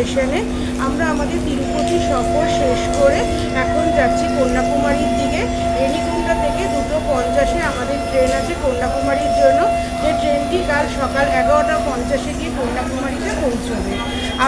স্টেশনে আমরা আমাদের তিরুপতি সফর শেষ করে এখন যাচ্ছি কন্যাকুমারীর দিকে। রেণিকুণ্ডা থেকে দুটো পঞ্চাশে আমাদের ট্রেন আছে কন্যাকুমারীর জন্য। যে ট্রেনটি কাল সকাল এগারোটা পঞ্চাশে গিয়ে কন্যাকুমারীতে পৌঁছবে।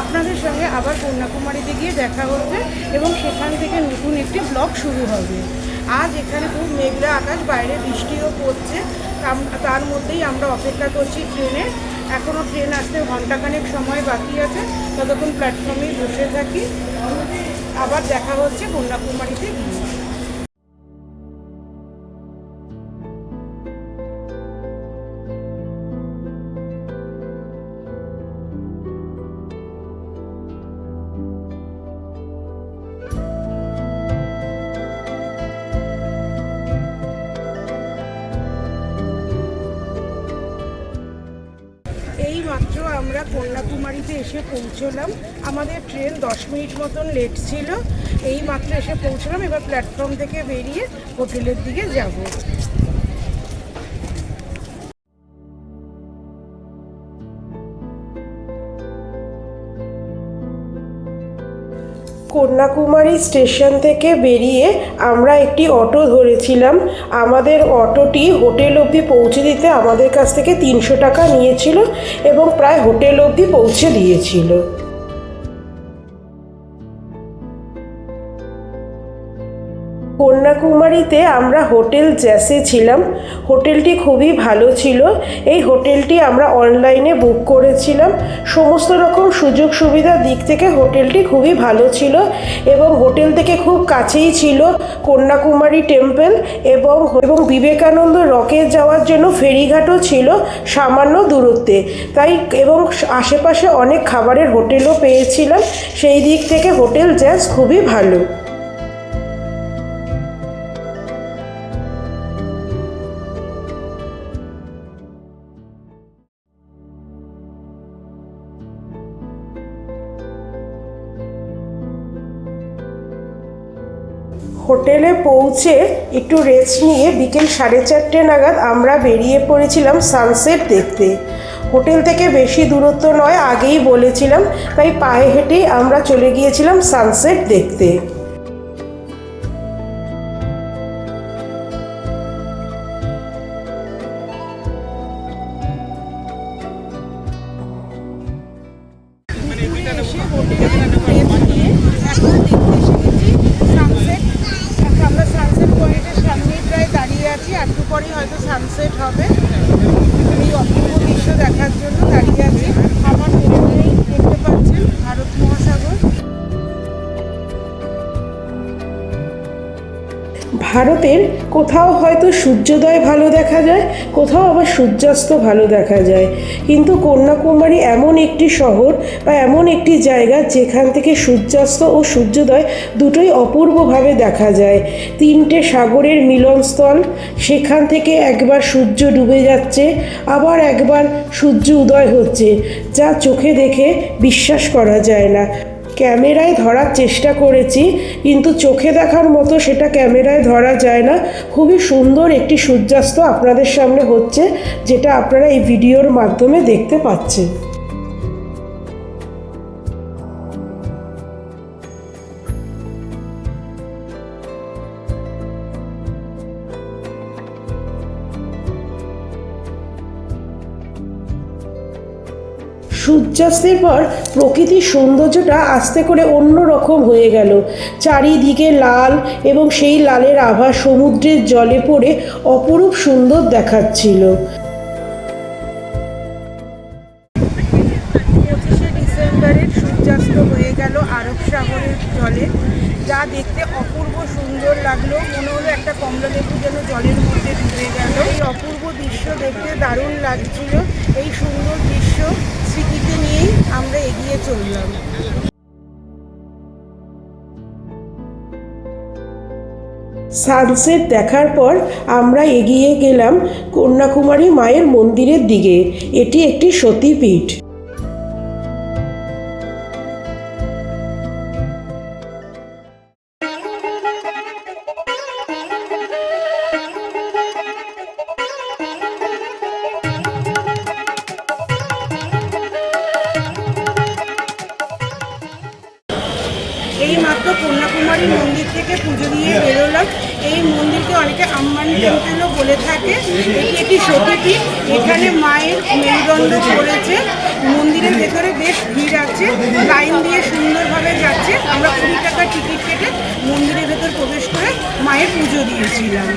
আপনাদের সঙ্গে আবার কন্যাকুমারীতে গিয়ে দেখা হবে এবং সেখান থেকে নতুন একটি ব্লগ শুরু হবে। আজ এখানে খুব মেঘলা আকাশ, বাইরে বৃষ্টিও পড়ছে। তার মধ্যেই আমরা অপেক্ষা করছি ট্রেনে। এখনও ট্রেন আসতে ঘন্টাখানেক সময় বাকি আছে। ততক্ষণ প্ল্যাটফর্মেই বসে থাকি। আবার দেখা হচ্ছে কন্যাকুমারীতে গিয়ে। এসে পৌঁছলাম। আমাদের ট্রেন দশ মিনিট মতন লেট ছিল। এই মাত্র এসে পৌঁছলাম, এবার প্ল্যাটফর্ম থেকে বেরিয়ে হোটেলের দিকে যাব। কন্যাকুমারী স্টেশন থেকে বেরিয়ে আমরা একটি অটো ধরেছিলাম। আমাদের অটোটি হোটেল অবধি পৌঁছে দিতে আমাদের কাছ থেকে তিনশো টাকা নিয়েছিল এবং প্রায় হোটেল অবধি পৌঁছে দিয়েছিল। কন্যাকুমারীতে আমরা হোটেল জ্যাসে ছিলাম। হোটেলটি খুবই ভালো ছিল। এই হোটেলটি আমরা অনলাইনে বুক করেছিলাম। সমস্ত রকম সুযোগ সুবিধার দিক থেকে হোটেলটি খুবই ভালো ছিল এবং হোটেল থেকে খুব কাছেই ছিল কন্যাকুমারী টেম্পল এবং এবং বিবেকানন্দ রকে যাওয়ার জন্য ফেরিঘাটও ছিল সামান্য দূরত্বে। তাই এবং আশেপাশে অনেক খাবারের হোটেলও পেয়েছিলাম। সেই দিক থেকে হোটেল জ্যাস খুবই ভালো। পৌঁছে একটু রেস্ট নিয়ে বিকেল সাড়ে চারটে নাগাদ আমরা বেরিয়ে পড়েছিলাম সানসেট দেখতে। হোটেল থেকে বেশি দূরত্ব নয়, আগেই বলেছিলাম, তাই পায়ে হেঁটেই আমরা চলে গিয়েছিলাম সানসেট দেখতে। ভারতের, কোথাও হয়তো সূর্যোদয় ভালো দেখা যায়, কোথাও আবার সূর্যাস্ত ভালো দেখা যায়। কিন্তু কন্যাকুমারী এমন একটি শহর বা এমন একটি জায়গা যেখান থেকে সূর্যাস্ত ও সূর্যোদয় দুটোই অপূর্বভাবে দেখা যায়। তিনটে সাগরের মিলনস্থল, সেখান থেকে একবার সূর্য ডুবে যাচ্ছে, আবার একবার সূর্য উদয় হচ্ছে, যা চোখে দেখে বিশ্বাস করা যায় না। ক্যামেরায় ধরার চেষ্টা করেছি, কিন্তু চোখে দেখার মতো সেটা ক্যামেরায় ধরা যায় না। খুবই সুন্দর একটি সূর্যাস্ত আপনাদের সামনে হচ্ছে, যেটা আপনারা এই ভিডিওর মাধ্যমে দেখতে পাচ্ছেন। সূর্যাস্তের পর প্রকৃতির সৌন্দর্যটা আস্তে করে অন্য রকম হয়ে গেল। চারিদিকে লাল এবং সেই লালের আভা সমুদ্রের জলে পড়ে অপরূপ সুন্দর দেখাচ্ছিল। জলে। যা দেখতে অপূর্ব সুন্দর লাগল। মনে হলো একটা কমলালেবু যেন জলের মধ্যে ডুবে গেল। এই অপূর্ব দৃশ্য দেখতে দারুণ লাগছিল। এই সুন্দর দৃশ্য স্মৃতিতে নিয়েই আমরা এগিয়ে চললাম। সানসেট দেখার পর আমরা এগিয়ে গেলাম কন্যাকুমারী মায়ের মন্দিরের দিকে। এটি একটি সতীপীঠ। থেকে বেরোলাম এই মন্দিরকে অনেকে আম্মান টেম্পেলও বলে থাকে। এটি একটি সতীপীঠ এখানে মায়ের মেরুদণ্ড পড়েছে। মন্দিরের ভেতরে বেশ ভিড় আছে। লাইন দিয়ে সুন্দরভাবে যাচ্ছে। আমরা কুড়ি টাকার টিকিট কেটে মন্দিরের ভেতর প্রবেশ করে মায়ের পুজো দিয়েছিলাম।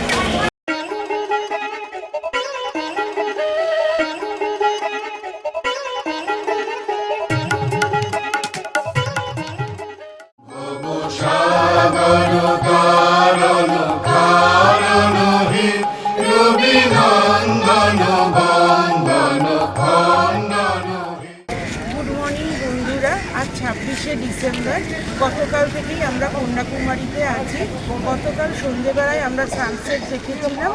গতকাল থেকেই আমরা কন্যাকুমারীতে আছি। গতকাল সন্ধেবেলায় আমরা সানসেট দেখেছিলাম।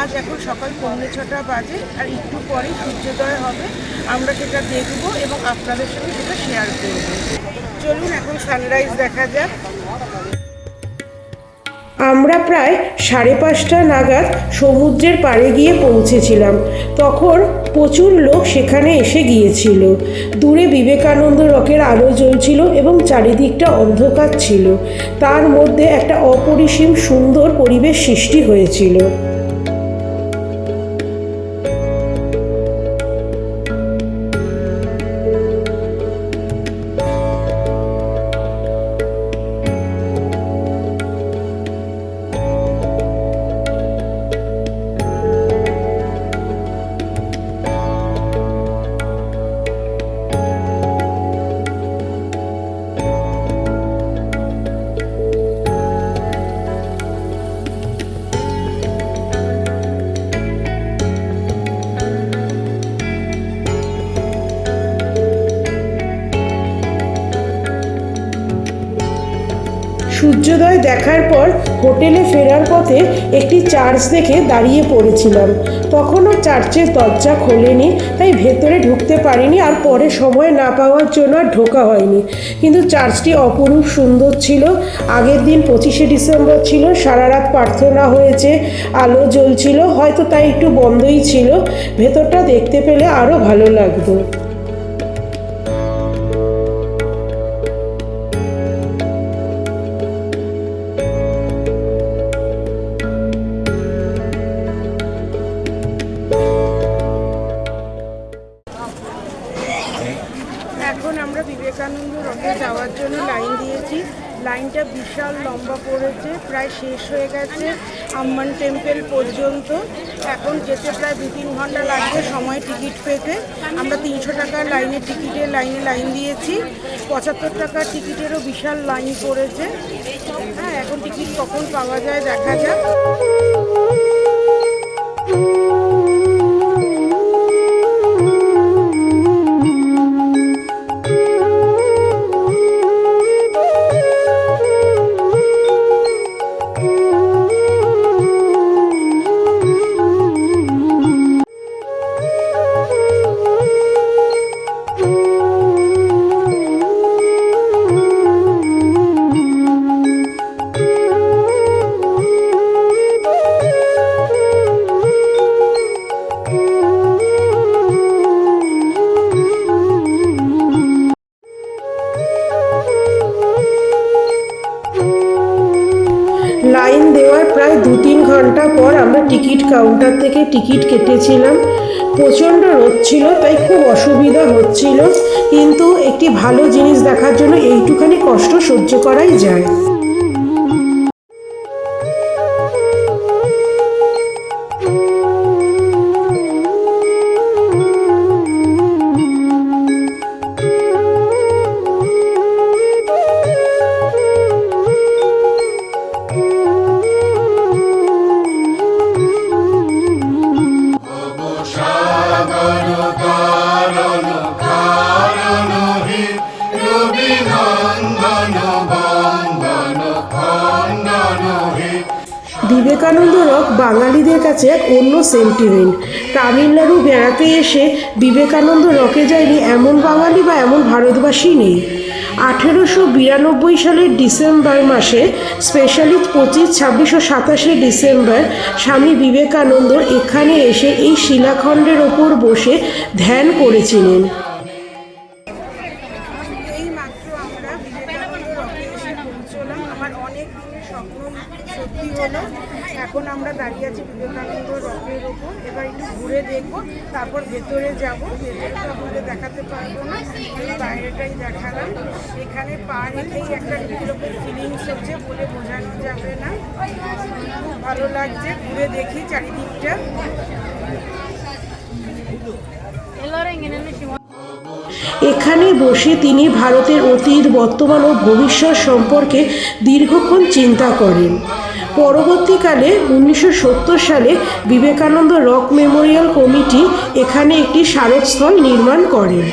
আজ এখন সকাল পৌনে ছটা বাজে আর একটু পরেই সূর্যোদয় হবে। আমরা সেটা দেখব এবং আপনাদের সঙ্গে সেটা শেয়ার করব। চলুন এখন সানরাইজ দেখা যাক। আমরা প্রায় সাড়ে পাঁচটা নাগাদ সমুদ্রের পাড়ে গিয়ে পৌঁছেছিলাম। তখন প্রচুর লোক সেখানে এসে গিয়েছিল। দূরে বিবেকানন্দ রকের আলো জ্বলছিল এবং চারিদিকটা অন্ধকার ছিল। তার মধ্যে একটা অপরিসীম সুন্দর পরিবেশ সৃষ্টি হয়েছিল। সূর্যোদয় দেখার পর হোটেলে ফেরার পথে একটি চার্চ দেখে দাঁড়িয়ে পড়েছিলাম। তখনও চার্চের দরজা খোলেনি, তাই ভেতরে ঢুকতে পারিনি আর পরে সময় না পাওয়ার জন্য আর ঢোকা হয়নি। কিন্তু চার্চটি অপরূপ সুন্দর ছিল। আগের দিন পঁচিশে ডিসেম্বর ছিল, সারা রাত প্রার্থনা হয়েছে, আলো জ্বলছিল, হয়তো তাই একটু বন্ধই ছিল। ভেতরটা দেখতে পেলে আরও ভালো লাগতো। এখন আমরা বিবেকানন্দ রকে যাওয়ার জন্য লাইন দিয়েছি। লাইনটা বিশাল লম্বা পড়েছে, প্রায় শেষ হয়ে গেছে আম্মান টেম্পল পর্যন্ত। এখন যেতে প্রায় দু তিন ঘণ্টা লাগবে সময় টিকিট পেতে। আমরা তিনশো টাকার লাইনের টিকিটের লাইনে লাইন দিয়েছি। পঁচাত্তর টাকার টিকিটেরও বিশাল লাইন পড়েছে। হ্যাঁ এখন টিকিট কখন পাওয়া যায় দেখা যাক। কাউন্টার থেকে টিকিট কেটেছিলাম। প্রচণ্ড রোদ ছিল, তাই খুব অসুবিধা হচ্ছিল। কিন্তু একটি ভালো জিনিস দেখার জন্য এইটুখানি কষ্ট সহ্য করাই যায়। বাঙালিদের কাছে এক অন্য সেন্টিমেন্ট তামিলনাড়ু বেড়াতে এসে বিবেকানন্দ রকে যায়নি এমন বাঙালি বা এমন ভারতবাসী নেই। আঠেরোশো বিরানব্বই সালের ডিসেম্বর মাসে স্পেশালি পঁচিশ, ছাব্বিশ ও সাতাশে ডিসেম্বর স্বামী বিবেকানন্দ এখানে এসে এই শিলাখণ্ডের ওপর বসে ধ্যান করেছিলেন এই মাত্র আমরা বিবেকানন্দ রকে এসে পৌঁছলাম আমার অনেক দিনের স্বপ্ন সত্যি ভর্তি হলো এখন আমরা দাঁড়িয়ে আছি বিবেকানন্দ রকের ওপর এবার একটু ঘুরে দেখব তারপর ভেতরে যাব ভেতরটা আপনাদের দেখাতে পারব না এখানে বাইরেটাই দেখালাম। এখানে পা রেখেই একটা কীরকম ফিলিংস হচ্ছে বলে বোঝানো যাবে না। খুব ভালো লাগছে, ঘুরে দেখি চারিদিকটা। এখানে বসে তিনি ভারতের অতীত, বর্তমান ও ভবিষ্যৎ সম্পর্কে দীর্ঘক্ষণ চিন্তা করেন। পরবর্তীকালে উনিশশো সত্তর সালে বিবেকানন্দ রক মেমোরিয়াল কমিটি এখানে একটি স্মারকস্থল নির্মাণ করেন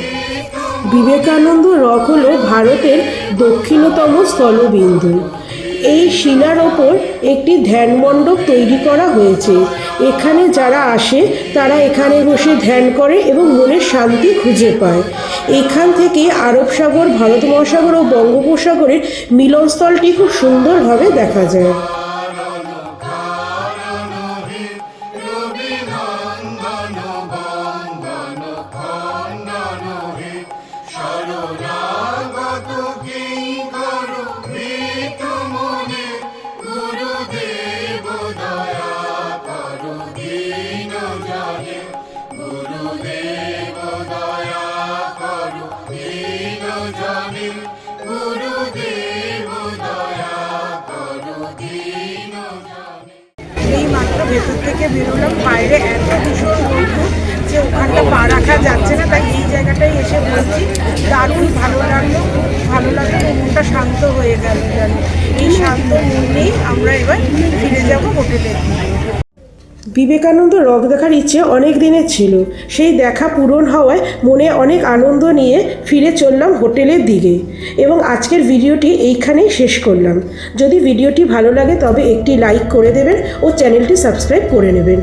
বিবেকানন্দ রক হল ভারতের দক্ষিণতম স্থলবিন্দু। এই শিলার ওপর একটি ধ্যান মণ্ডপ তৈরি করা হয়েছে। এখানে যারা আসে, তারা এখানে বসে ধ্যান করে এবং মনের শান্তি খুঁজে পায়। এখান থেকে আরব সাগর, ভারত মহাসাগর ও বঙ্গোপসাগরের মিলনস্থলটি খুব সুন্দরভাবে দেখা যায়। ভেতর থেকে বেরোলাম, বাইরে এত ভীষণ রোদ্দুর যে ওখানটা পা রাখা যাচ্ছে না, তাই এই জায়গাটায় এসে বলছি, দারুণ ভালো লাগল ভালো লাগল মনটা শান্ত হয়ে গেল এই শান্ত মন নিয়েই আমরা এবার ফিরে যাব হোটেলের দিকে বিবেকানন্দ রক দেখার ইচ্ছে অনেক দিনের ছিল। সেই দেখা পূরণ হওয়ায় মনে অনেক আনন্দ নিয়ে ফিরে চললাম হোটেলের দিকে এবং আজকের ভিডিওটি এইখানেই শেষ করলাম। যদি ভিডিওটি ভালো লাগে তবে একটি লাইক করে দেবেন ও চ্যানেলটি সাবস্ক্রাইব করে নেবেন।